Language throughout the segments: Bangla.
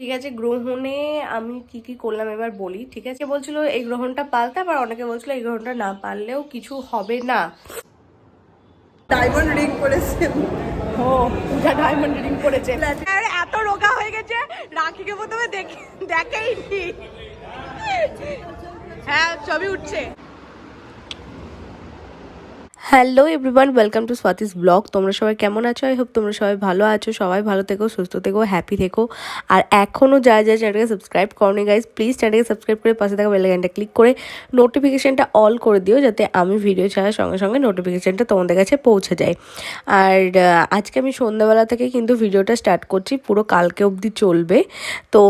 ঠিক আছে গ্রহণে আমি কি কি করলাম এবার বলি ঠিক আছে? বলছিল এই গ্রহণটা পালতে আবার অনেকে বলছিল এই গ্রহণটা না পারলেও কিছু হবে না। ডায়মন্ড রিং পরেছে। ও পূজা ডায়মন্ড রিং করেছে আরে এত রোগা হয়ে গেছে রাখিকে প্রথমে দেখে দেখেইনি। হ্যাঁ ছবি উঠছে। Hello everyone welcome to Swati's blog তোমরা সবাই কেমন আছো? আই হোপ তোমরা সবাই ভালো আছো। সবাই ভালো থেকো, সুস্থ থেকো হ্যাপি থেকো। আর এখনও যা যা চ্যানেলকে সাবস্ক্রাইব করনি গাইজ প্লিজ চ্যানেলকে সাবস্ক্রাইব করে পাশে থাকা বেলাইনটা ক্লিক করে নোটিফিকেশানটা অল করে দিও, যাতে আমি ভিডিও ছাড়ার সঙ্গে সঙ্গে নোটিফিকেশানটা তোমাদের কাছে পৌঁছে যায়। আর আজকে আমি সন্ধ্যাবেলা থেকে কিন্তু ভিডিওটা স্টার্ট করছি। পুরো কালকে অবধি চলবে। তো,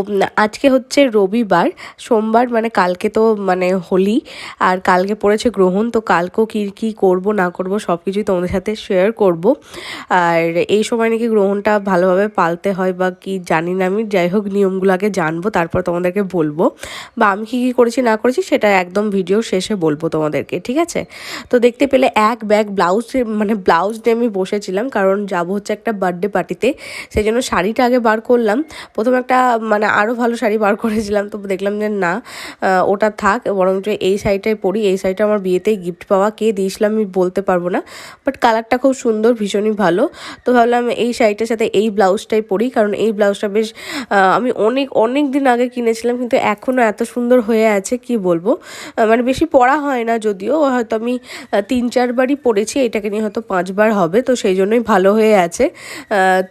আজকে হচ্ছে রবিবার। সোমবার মানে কালকে তো মানে হোলি। আর কালকে পড়েছে গ্রহণ। তো কালকেও কী কী করব, না করব সব কিছুই তোমাদের সাথে শেয়ার করব। আর এই সময় নাকি গ্রহণটা ভালোভাবে পালতে হয় বা কি জানি না আমি। যাই হোক, নিয়মগুলো আগে জানব, তারপর তোমাদেরকে বলব। বা আমি কী কী করেছি, না করেছি, সেটা একদম ভিডিও শেষে বলব তোমাদেরকে, ঠিক আছে? তো দেখতে পেলে এক ব্যাগ ব্লাউজ মানে ব্লাউজ নিয়ে আমি বসেছিলাম, কারণ যাব হচ্ছে একটা বার্থডে পার্টিতে সেই জন্য শাড়িটা আগে বার করলাম। প্রথমে একটা মানে আরও ভালো শাড়ি বার করেছিলাম, তো দেখলাম যে না ওটা থাক। বরঞ্চ এই শাড়িটাই পরি, এই শাড়িটা আমার বিয়েতেই গিফট পাওয়া। কে দিয়েছিলাম আমি বলতে পারব না। বাট কালারটা খুব সুন্দর, ভীষণই ভালো। তো ভাবলাম এই শাড়িটার সাথে এই ব্লাউজটাই পরি, কারণ এই ব্লাউজটা বেশ আমি অনেক অনেক দিন আগে কিনেছিলাম, কিন্তু এখনও এত সুন্দর হয়ে আছে, কি বলব? মানে বেশি পরা হয় না যদিও, হয়তো আমি তিন চারবারই পরেছি, এটাকে নিয়ে হয়তো পাঁচবার হবে, তো সেই জন্যই ভালো হয়ে আছে।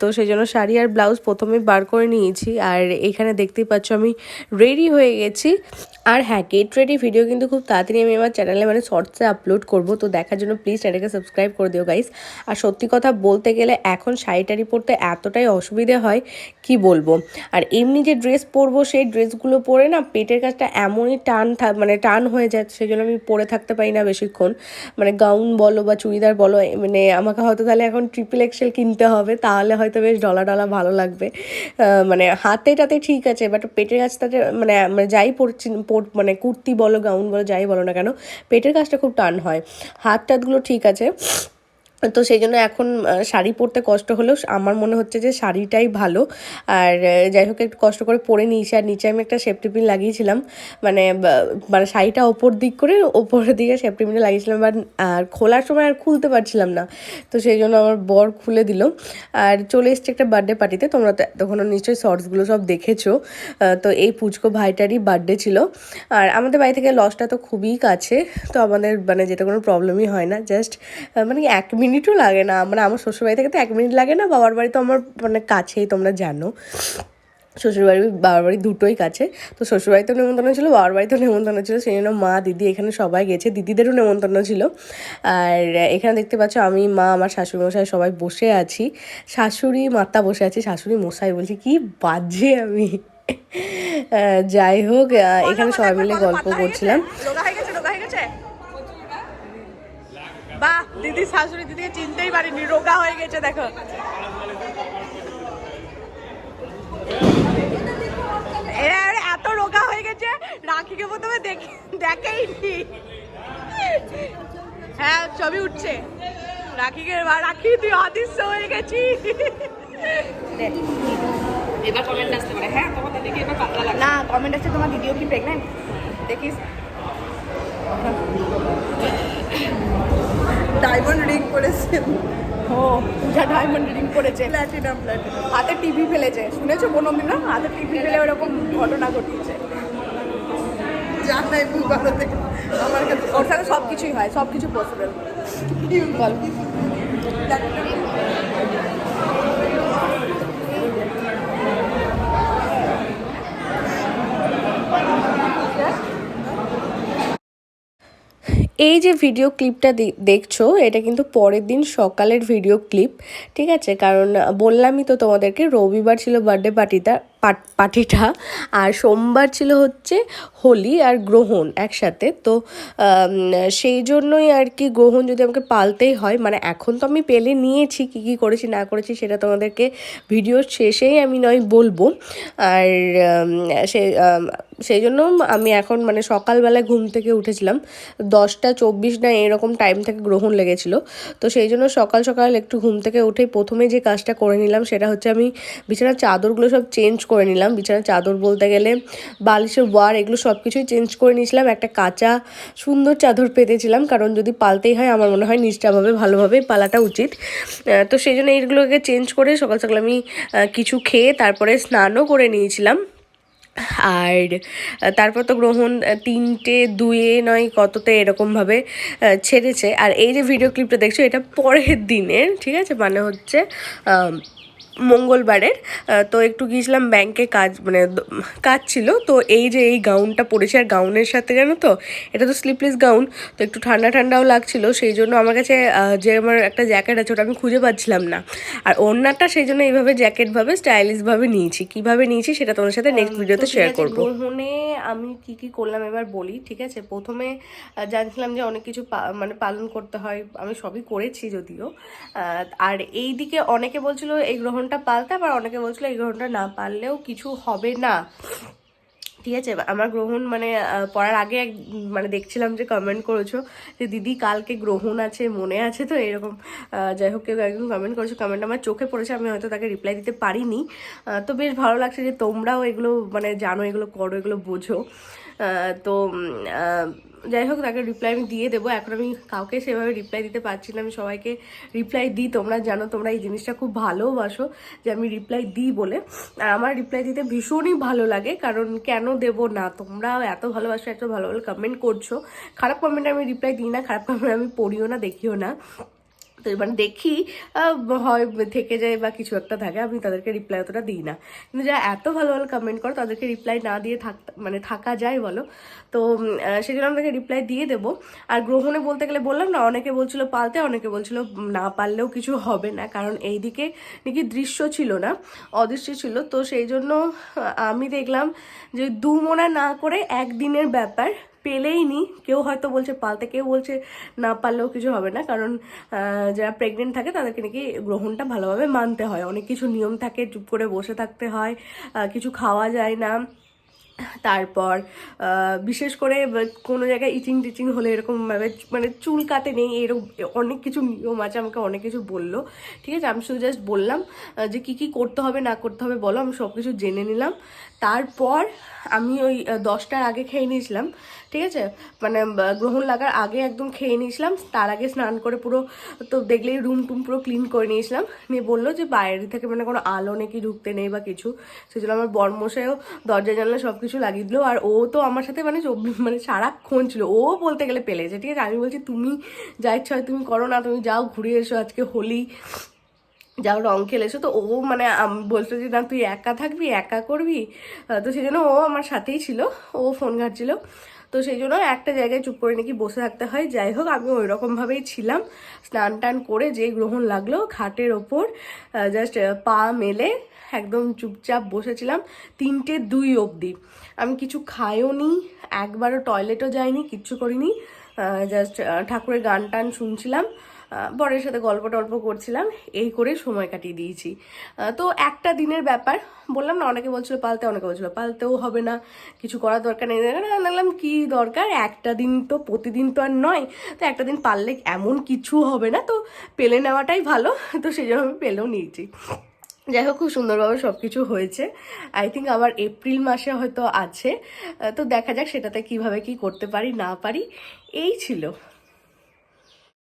তো সেই জন্য শাড়ি আর ব্লাউজ প্রথমে বার করে নিয়েছি, আর এখানে দেখতেই পাচ্ছ আমি রেডি হয়ে গেছি। আর হ্যাঁ গেট রেডি ভিডিও কিন্তু খুব তাড়াতাড়ি আমি আমার চ্যানেলে মানে শর্টসে আপলোড করব, তো দেখার জন্য প্লিজ চ্যানেলকে সাবস্ক্রাইব করে দিও গাইস আর সত্যি কথা বলতে গেলে এখন শাড়িটারি পরতে এতটাই অসুবিধে হয়, কি বলব? আর এমনি যে ড্রেস পরবো, সেই ড্রেসগুলো পরে না পেটের কাছটা এমনই টান মানে টান হয়ে যায় সেই জন্য আমি পরে থাকতে পারি না বেশিক্ষণ। মানে গাউন বলো বা চুড়িদার বলো মানে আমাকে হয়তো তাহলে এখন ট্রিপল এক্সেল কিনতে হবে, তাহলে হয়তো বেশ ডলা ডলা ভালো লাগবে। মানে হাতেটাতে ঠিক আছে বাট পেটের কাছটাতে মানে মানে যাই পরছি পর- মানে কুর্তি বলো, গাউন বলো, যাই বলো না কেন, পেটের কাজটা খুব টান হয়। হাত টাতগুলো ঠিক আছে। তো সেই জন্য এখন শাড়ি পরতে কষ্ট হলেও আমার মনে হচ্ছে যে শাড়িটাই ভালো। আর যাই হোক একটু কষ্ট করে পরে নিয়েছি। আর নিচে আমি একটা সেফটি পিন লাগিয়েছিলাম। মানে মানে শাড়িটা ওপর দিক করে ওপরের দিকে সেফটি পিনটা লাগিয়েছিলাম। বাট, আর খোলার সময় আর খুলতে পারছিলাম না। তো সেই জন্য আমার বর খুলে দিল। আর চলে এসছে একটা বার্থডে পার্টিতে তোমরা তো তখনও নিশ্চয়ই শর্টসগুলো সব দেখেছ। তো এই পুচকো ভাইটারই বার্থডে ছিল। আর আমাদের বাড়ি থেকে লসটা তো খুবই কাছে। তো আমাদের মানে যেটা কোনো প্রবলেমই হয় না। জাস্ট মানে এক মিনিটও লাগে না। মানে আমার শ্বশুরবাড়ি থেকে তো এক মিনিট লাগে না, বাবার বাড়ি তো আমার মানে কাছেই, তোমরা জানো। শ্বশুরবাড়ি, বাবার বাড়ি দুটোই কাছে। তো শ্বশুরবাড়িতেও নেমন্তন্ন ছিল, বাবার বাড়িতেও নেমন্তন্ন ছিল, সেই জন্য মা, দিদি এখানে সবাই গেছে। দিদিদেরও নেমন্তন্ন ছিল। আর এখানে দেখতে পাচ্ছ আমি, মা, আমার শাশুড়ি মশাই সবাই বসে আছি। শাশুড়ি, মাতা বসে আছি, শাশুড়ি মশাই বলছি, কি বাজে আমি? যাই হোক এখানে সবাই মিলে গল্প করছিলাম রোগা হয়ে গেছে রোগা হয়ে গেছে বাহ দিদি শাশুড়ি দিদিকে চিনতেই পারিনি রোগা হয়ে গেছে দেখো। এরা আরে এত রোগা হয়ে গেছে রাখিকে প্রথমে দেখে দেখেইনি। হ্যাঁ ছবি উঠছে। রাখিকে রাখি তুই অদৃশ্য হয়ে গেছি এবার কমেন্ট আসতে পারে। হ্যাঁ তোমাদের দেখে এবার পাতলা লাগে না কমেন্ট আছে তোমার ভিডিও কি প্রেগনেন্ট দেখিস। ডায়মন্ড রিং করেছে ও পূজা ডায়মন্ড রিং করেছে প্ল্যাটিনাম প্ল্যাটিনাম হাতে টিভি ফেলেছে। শুনেছো বনমিন না? হাতে টিভি ফেলে ওরকম ঘটনা ঘটিয়েছে। জানাই ভালো থেকে। আমার কাছে ওর সাথে সব কিছুই হয় সব কিছু পসিবল এই যে ভিডিও ক্লিপটা দেখছ, এটা কিন্তু পরের দিন সকালের ভিডিও ক্লিপ ঠিক আছে? কারণ বললামই তো তোমাদেরকে, রবিবার ছিল বার্থডে পার্টিটা পার্টিটা আর সোমবার ছিল হচ্ছে হোলি আর গ্রহণ একসাথে। তো সেই জন্যই আর কি গ্রহণ যদি আমাকে পালতেই হয় মানে এখন তো আমি পেলে নিয়েছি, কী কী করেছি, না করেছি সেটা তোমাদেরকে ভিডিওর শেষেই আমি নয় বলব। আর সে সেই জন্য আমি এখন মানে সকালবেলায় ঘুম থেকে উঠেছিলাম। দশটা চব্বিশ না এরকম টাইম থেকে গ্রহণ লেগেছিল। তো সেই জন্য সকাল সকাল একটু ঘুম থেকে উঠে প্রথমে যে কাজটা করে নিলাম সেটা হচ্ছে আমি বিছানার চাদরগুলো সব চেঞ্জ করে নিলাম। বিছানার চাদর বলতে গেলে বালিশের ওয়ার এগুলো সব কিছুই চেঞ্জ করে নিয়েছিলাম। একটা কাঁচা, সুন্দর চাদর পেতেছিলাম। কারণ যদি পালতেই হয়, আমার মনে হয় নিষ্ঠাভাবে ভালোভাবে পালাটা উচিত। তো সেই জন্য এইগুলোকে চেঞ্জ করে সকাল সকাল আমি কিছু খেয়ে তারপরে স্নানও করে নিয়েছিলাম। আর তারপর তো গ্রহণ তিনটে, দুয়ে নয় কততে এরকমভাবে ছেড়েছে। আর এই যে ভিডিও ক্লিপটা দেখছ, এটা পরের দিনের, ঠিক আছে? মানে হচ্ছে মঙ্গলবারের তো একটু গিয়েছিলাম ব্যাংকে কাজ মানে কাজ ছিল তো এই যে এই গাউনটা পরেছে আর গাউনের সাথে জানো তো এটা তো স্লিপলেস গাউন তো একটু ঠান্ডা ঠান্ডাও লাগছিল সেই জন্য আমার কাছে যে আমার একটা জ্যাকেট আছে ওটা আমি খুঁজে পাচ্ছিলাম না। আর ওড়নাটা সেই জন্য এইভাবে জ্যাকেটভাবে স্টাইলিশভাবে নিয়েছি। কীভাবে নিয়েছি সেটা তোমার সাথে নেক্সট ভিডিওতে শেয়ার করব। গ্রহণে আমি কি কি করলাম এবার বলি ঠিক আছে? প্রথমে জানছিলাম যে অনেক কিছু মানে পালন করতে হয় আমি সবই করেছি যদিও। আর এই দিকে অনেকে বলছিল এই গ্রহণটা পালতে আবার অনেকে বলছিল এই গ্রহণটা না পারলেও কিছু হবে না। ঠিক আছে আমার গ্রহণ মানে পড়ার আগে এক মানে দেখছিলাম যে কমেন্ট করেছ যে দিদি কালকে গ্রহণ আছে, মনে আছে তো এরকম যাই হোক কেউ একজন কমেন্ট করেছ কমেন্ট আমার চোখে পড়েছে, আমি হয়তো তাকে রিপ্লাই দিতে পারিনি। তো বেশ ভালো লাগছে যে তোমরাও এগুলো মানে জানো, এগুলো করো, এগুলো বোঝো। তো যাই হোক, তাকে রিপ্লাই আমি দিয়ে দেবো। এখন আমি কাউকে সেভাবে রিপ্লাই দিতে পারছি না। আমি সবাইকে রিপ্লাই দিই। তোমরা জানো, তোমরা এই জিনিসটা খুব ভালোবাসো যে আমি রিপ্লাই দিই বলে। আর আমার রিপ্লাই দিতে ভীষণই ভালো লাগে, কারণ কেন দেব না? তোমরা এত ভালোবাসো, এত ভালো ভালো কমেন্ট করছ। খারাপ কমেন্ট আমি রিপ্লাই দিই না, খারাপ কমেন্ট আমি পড়িও না, দেখিও না। তো মানে দেখি হয়, থেকে যায় বা কিছু একটা থাকে, আমি তাদেরকে রিপ্লাই অতটা দিই না। কিন্তু যারা এত ভালো ভালো কমেন্ট করো, তাদেরকে রিপ্লাই না দিয়ে থাক মানে থাকা যায় বলো। তো সেই জন্য আমি তাকে রিপ্লাই দিয়ে দেবো। আর গ্রহণে বলতে গেলে বললাম না, অনেকে বলছিল পালতে অনেকে বলছিল না পারলেও কিছু হবে না। কারণ এইদিকে নাকি দৃশ্য ছিল না, অদৃশ্য ছিল। তো সেই জন্য আমি দেখলাম যে দু মোনা না করে একদিনের ব্যাপার পেলেই নি। কেউ হয়তো বলছে, পালতে কেউ বলছে, না পারলেও কিছু হবে না। কারণ যারা প্রেগনেন্ট থাকে, তাদেরকে নাকি গ্রহণটা ভালোভাবে মানতে হয়। অনেক কিছু নিয়ম থাকে, চুপ করে বসে থাকতে হয় কিছু খাওয়া যায় না। তারপর বিশেষ করে কোনো জায়গায় ইচিং টিচিং হলে এরকম ভাবে মানে চুল কাতে নেই, এরকম অনেক কিছু নিয়ম আছে, আমাকে অনেক কিছু বলল। ঠিক আছে, আমি শুধু জাস্ট বললাম যে কি কি করতে হবে, না করতে হবে, বলো, আমি সব কিছু জেনে নিলাম। তারপর আমি ওই দশটার আগে খেয়ে নিয়েছিলাম, ঠিক আছে? মানে গ্রহণ লাগার আগে একদম খেয়ে নিয়েছিলাম, তার আগে স্নান করে পুরো, তো দেখলেই রুম টুম পুরো ক্লিন করে নিয়েছিলাম। নিয়ে বলল যে বাইরে থেকে মানে কোনো আলো নাকি ঢুকতে নেই বা কিছু সেজন্য আমার বর্মশাইও দরজা জানলা সব কিছু লাগিয়ে দিলো। আর ও তো আমার সাথে মানে মানে সারাক্ষণ ছিল। ও বলতে গেলে পেলেছে, ঠিক আছে? আমি বলছি, তুমি যা ইচ্ছা হয় তুমি করো না, তুমি যাও, ঘুরে এসো আজকে হোলি। যাও রং খেলেছো তো ও মানে বলতো যে, না, তুই একা থাকবি, একা করবি? তো সেই জন্য ও আমার সাথেই ছিল, ও ফোন ঘাটছিল। তো সেই জন্য একটা জায়গায় চুপ করে নাকি বসে থাকতে হয়। যাই হোক আমি ওই রকমভাবেই ছিলাম। স্নান টান করে যে গ্রহণ লাগল, খাটের ওপর জাস্ট পা মেলে একদম চুপচাপ বসেছিলাম। তিনটে দুই অবধি। আমি কিছু খাইও নি, একবারও টয়লেটও যাইনি, কিচ্ছু করিনি। জাস্ট ঠাকুরের গান টান শুনছিলাম। বরের সাথে গল্প টল্প করছিলাম, এই করে সময় কাটিয়ে দিয়েছি। তো একটা দিনের ব্যাপার, বললাম না, অনেকে বলছিল পালতে, অনেকে বলছিল পালতেও হবে না, কিছু করার দরকার নেই। দেখলাম কি দরকার? একটা দিন তো, প্রতিদিন তো আর নয়, তো একটা দিন পারলে এমন কিছু হবে না, তো পেলে নেওয়াটাই ভালো। তো সেই জন্য আমি পেলেও নিয়েছি। যাই হোক, খুব সুন্দরভাবে সব কিছু হয়েছে। আই থিঙ্ক আবার এপ্রিল মাসে হয়তো আছে। তো দেখা যাক সেটাতে কীভাবে কি করতে পারি, না পারি, এই ছিল।